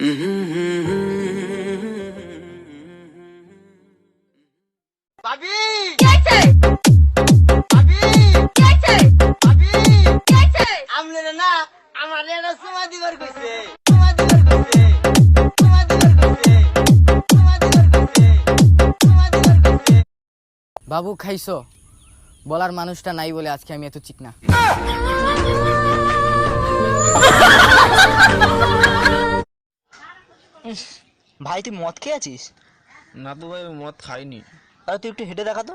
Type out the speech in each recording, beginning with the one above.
বাবু খাইছো? বলার মানুষটা নাই বলে আজকে আমি এত চিকনা। ভাই তুই মদ খেয়ে আছিস? না তো ভাই মদ খাইনি। আর তুই একটু হেঁটে দেখা তো।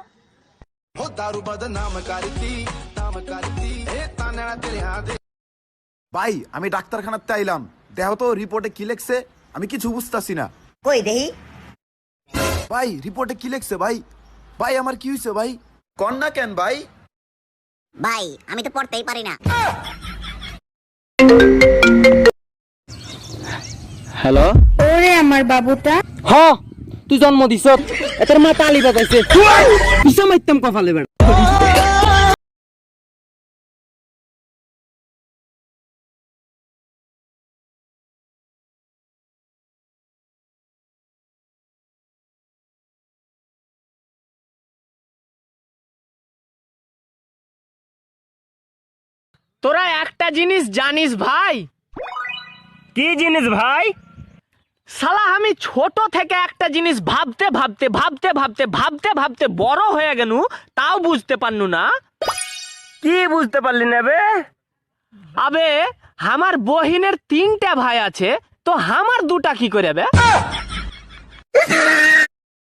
ভাই আমি ডাক্তারখানাতে আইলাম। দেহ তো রিপোর্টে কি লেখছে আমি কিছু বুঝতাছি না। কই দেহি? ভাই রিপোর্টে কি লেখছে ভাই? ভাই আমার কি হয়েছে ভাই? কন্যা কেন ভাই? ভাই আমি তো পড়তেই পারি না। হ্যালো ওরে আমার বাবুটা। হ তুই জন্ম দিছ। এটার মা তালি বাজাইছে। পিছা মাইতাম কপালে বেড়া। তোরা একটা জিনিস জানিস ভাই? কি জিনিস ভাই? সালা আমি ছোট থেকে একটা জিনিস ভাবতে ভাবতে ভাবতে ভাবতে ভাবতে ভাবতে বড় হয়ে গেল তাও বুঝতে পারলু না। কি বুঝতে পারলি না বে? আবে আমার বহিনের তিনটা ভাই আছে তো আমার দুটা কি করে বে?